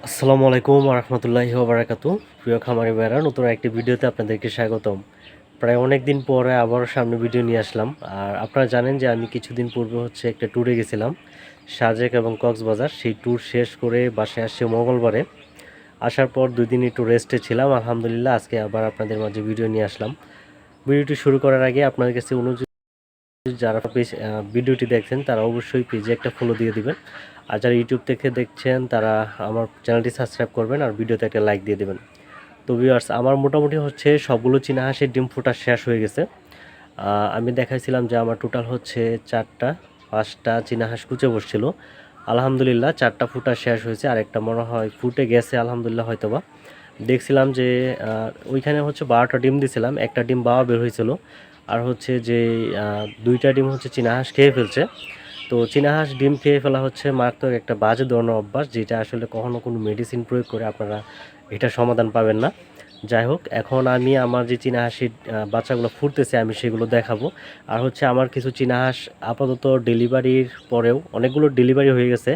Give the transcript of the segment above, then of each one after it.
আসসালামু আলাইকুম রহমতুল্লাহি বারাকাত প্রিয় খামারি ভাইরা নতুন একটি ভিডিওতে আপনাদেরকে স্বাগতম। প্রায় অনেক দিন পরে আবারও সামনে ভিডিও নিয়ে আসলাম। আর আপনারা জানেন যে আমি কিছুদিন পূর্বে হচ্ছে একটা ট্যুরে গেছিলাম, সাজেক এবং কক্সবাজার। সেই ট্যুর শেষ করে বাসায় আসছে মঙ্গলবারে। আসার পর দুই দিন একটু রেস্টে ছিলাম। আলহামদুলিল্লাহ আজকে আবার আপনাদের মাঝে ভিডিও নিয়ে আসলাম। ভিডিওটি শুরু করার আগে আপনাদের কাছে অনুযায়ী যারা পেজ ভিডিওটি দেখছেন, তারা অবশ্যই পেজে একটা ফলো দিয়ে দিবেন। আর যারা ইউটিউব থেকে দেখছেন, তারা আমার চ্যানেলটি সাবস্ক্রাইব করবেন আর ভিডিওতে একটা লাইক দিয়ে দেবেন। তো ভিউয়ার্স আমার মোটামুটি হচ্ছে সবগুলো চীনা হাঁসের ডিম ফোটা শেষ হয়ে গেছে। আমি দেখাইছিলাম যে আমার টোটাল হচ্ছে চারটা, পাঁচটা চীনা হাঁস কুচে বসছিল। আলহামদুলিল্লাহ, চারটা ফুটা শেষ হয়েছে আর একটা মনে হয় ফুটে গেছে, আলহামদুলিল্লাহ হয়তোবা। দেখছিলাম যে ওইখানে হচ্ছে বারোটা ডিম দিছিলাম, একটা ডিম বাবা বের হয়েছিল। আর হচ্ছে যে দুইটা ডিম হচ্ছে চীনা হাঁস খেয়ে ফেলছে। তো চীনা হাঁস ডিম খেয়ে ফেলা হচ্ছে মারাত্মক একটা বাজে ধরনের অভ্যাস, যেটা আসলে কখনো কোনো মেডিসিন প্রয়োগ করে আপনারা এটা সমাধান পাবেন না। যাই হোক, এখন আমি আমার যে চীনা হাঁসির বাচ্চাগুলো ফুটতেছে, আমি সেগুলো দেখাবো। আর হচ্ছে আমার কিছু চীনা হাঁস আপাতত ডেলিভারির পরেও অনেকগুলো ডেলিভারি হয়ে গেছে।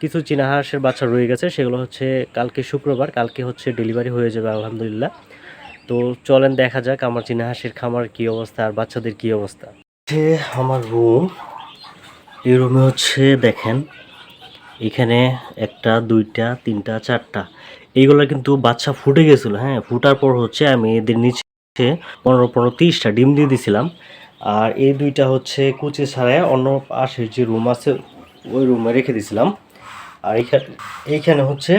কিছু চীনা হাঁসের বাচ্চা রয়ে গেছে, সেগুলো হচ্ছে কালকে শুক্রবার, কালকে হচ্ছে ডেলিভারি হয়ে যাবে, আলহামদুলিল্লাহ। তো চলেন দেখা যাক আমার চীনা হাঁসের খামার কি অবস্থা আর বাচ্চাদের কি অবস্থা। হচ্ছে আমার রুম। এই রুমে হচ্ছে দেখেন, এখানে একটা, দুইটা, তিনটা, চারটা। এইগুলো কিন্তু বাচ্চা ফুটে গেছিল হ্যাঁ? ফুটার পর হচ্ছে আমি এদের নিচে পনেরো পনেরো, তিরিশটা ডিম দিয়ে দিছিলাম। আর এই দুইটা হচ্ছে কুচি ছাড়ায় অন্য পাশের যে রুম আছে, ওই রুমে রেখে দিছিলাম। আর এইখানে এইখানে হচ্ছে,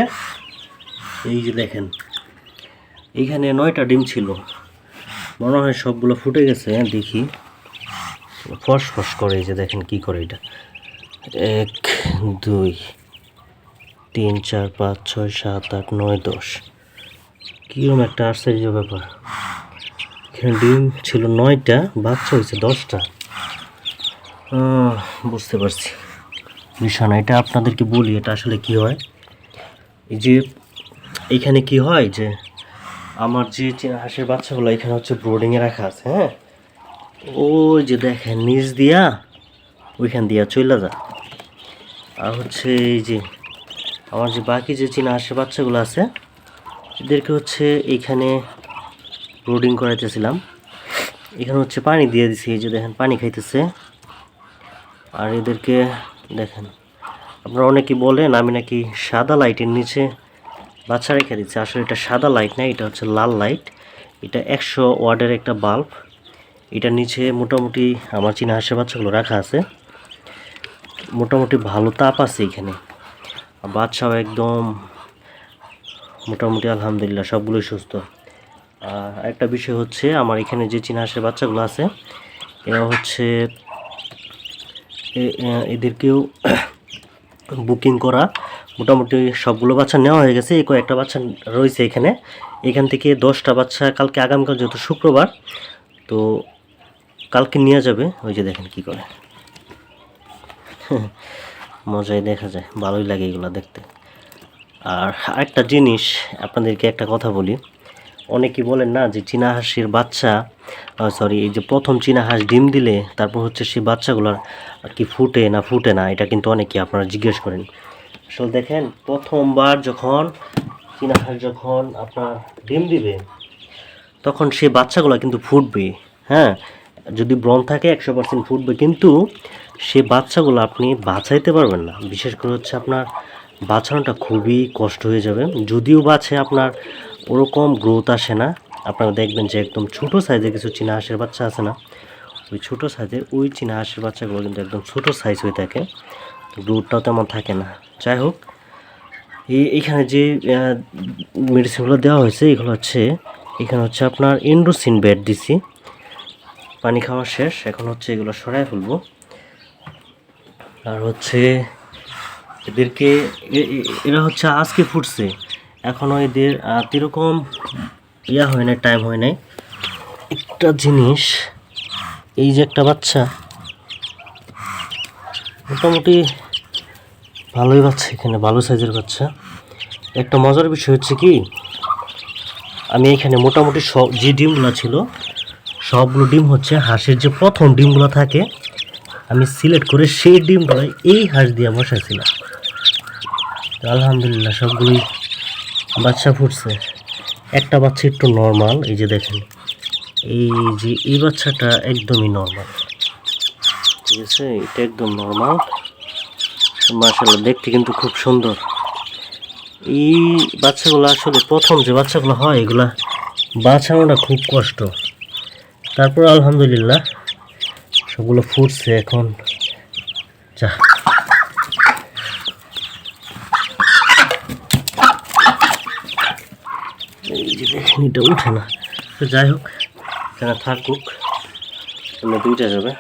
এই যে দেখেন এইখানে নয়টা ডিম ছিল। মনে হয় সবগুলো ফুটে গেছে হ্যাঁ, দেখি। ফস ফস করে এই যে দেখেন কি করে এটা। এক দুই তিন চার পাঁচ ছয় সাত আট নয় দশ। কীরকম একটা আশ্চর্য ব্যাপার। এখানে ডিম ছিল নয়টা বাচ্চা হয়েছে দশটা। বুঝতে পারছি। বিষয় এটা আপনাদেরকে বলি এটা আসলে কি হয়? এই যে এইখানে কি হয় যে আমার যে হাঁসের বাচ্চাগুলো এখানে হচ্ছে ব্রোডিংয়ে রাখা আছে হ্যাঁ? ওই যে দেখেন, নিচ দিয়া, ওইখান দিয়া চলে যা। আর হচ্ছে এই যে আমার যে বাকি যে চীনা হাঁসের বাচ্চাগুলো আছে, এদেরকে হচ্ছে এইখানে ব্রোডিং করাইতেছিলাম। এখানে হচ্ছে পানি দিয়ে দিছি, এই যে দেখেন, পানি খাইতেছে। আর এদেরকে দেখেন, আপনারা অনেকেই বলেন, আমি নাকি সাদা লাইটের নিচে বাচ্চা রেখে দিচ্ছে। আসলে এটা সাদা লাইট না, এটা হচ্ছে লাল লাইট এটা একশো ওয়ার্ডের একটা বাল্ব এটা নিচে মোটামুটি আমার চীনা হাঁসের বাচ্চাগুলো রাখা আছে। মোটামুটি ভালো তাপ আছে এখানে। বাচ্চাও একদম মোটামুটি আলহামদুলিল্লাহ সবগুলোই সুস্থ। আর একটা বিষয় হচ্ছে, আমার এখানে যে চীনা হাঁসের বাচ্চাগুলো আছে এরা হচ্ছে এদেরকেও বুকিং করা মোটামুটি সবগুলো বাচ্চা নেওয়া হয়ে গেছে। কয়েকটা বাচ্চা রয়েছে এখানে। এখান থেকে দশটা বাচ্চা কালকে আগামীকাল যেহেতু শুক্রবার, তো কালকে নিয়ে যাবে। ওই যে দেখেন কি করে। মজাই দেখা যায়, ভালোই লাগে এগুলো দেখতে। আর আরেকটা জিনিস আপনাদেরকে একটা কথা বলি। অনেকেই বলেন না যে চীনা হাঁসের বাচ্চা সরি এই যে প্রথম চীনা হাঁস ডিম দিলে তারপর হচ্ছে সেই বাচ্চাগুলোর আর কি ফুটে না ফুটে না, এটা কিন্তু অনেকেই আপনারা জিজ্ঞেস করেন। আসলে দেখেন, প্রথমবার যখন চীনা হাঁস যখন আপনার ডিম দিবে, তখন সে বাচ্চাগুলো কিন্তু ফুটবে হ্যাঁ? যদি ব্রণ থাকে, একশো পার্সেন্ট ফুটবে, কিন্তু সে বাচ্চাগুলো আপনি বাঁচাইতে পারবেন না। বিশেষ করে হচ্ছে আপনার বাঁচানোটা খুবই কষ্ট হয়ে যাবে। যদিও বাছে আপনার ওরকম গ্রোথ আসে না, আপনারা দেখবেন যে একদম ছোট সাইজের কিছু চীনা হাঁসের বাচ্চা আছে না, ওই ছোট সাইজের ওই চীনা হাঁসের বাচ্চাগুলো কিন্তু একদম ছোট সাইজ হয়ে থাকে। গ্রোথটাও তেমন থাকে না। যাই হোক এই এইখানে যে মেডিসিনগুলো দেওয়া হয়েছে এগুলো হচ্ছে এখানে হচ্ছে আপনার এন্ডোসিন বেড দিছি। পানি খাওয়া শেষ এখন হচ্ছে এগুলো সরাই ফেলব। আর হচ্ছে এদেরকে এরা হচ্ছে আজকে ফুটছে। এখনও এদের আহ, এরকম ইয়া হয় না টাইম হয় নাই। একটা জিনিস এই যে একটা বাচ্চা মোটামুটি ভালোই বাচ্চা এখানে, ভালো সাইজের বাচ্চা। একটা মজার বিষয় হচ্ছে কি, আমি এখানে মোটামুটি সব যে ডিমগুলো ছিল, সবগুলো ডিম হচ্ছে হাঁসের যে প্রথম ডিমগুলো থাকে, আমি সিলেক্ট করে সেই ডিমগুলো এই হাঁস দিয়ে বসাইছিলাম আলহামদুলিল্লাহ সবগুলোই বাচ্চা ফুটছে। একটা বাচ্চা একটু নর্মাল এই যে দেখেন, এই যে, এই বাচ্চাটা একদমই নর্মাল ঠিক আছে এটা একদম নর্মাল মাশাল্লাহ দেখতে কিন্তু খুব সুন্দর। এই বাচ্চাগুলো আসলে প্রথম যে বাচ্চাগুলো হয়, এগুলা বাঁচানোটা খুব কষ্ট। তারপর আলহামদুলিল্লাহ, সবগুলো ফুটছে এখন। যা। এটা উঠে না। তো যাই হোক, এখানে থাকুক দুইটা যাবে।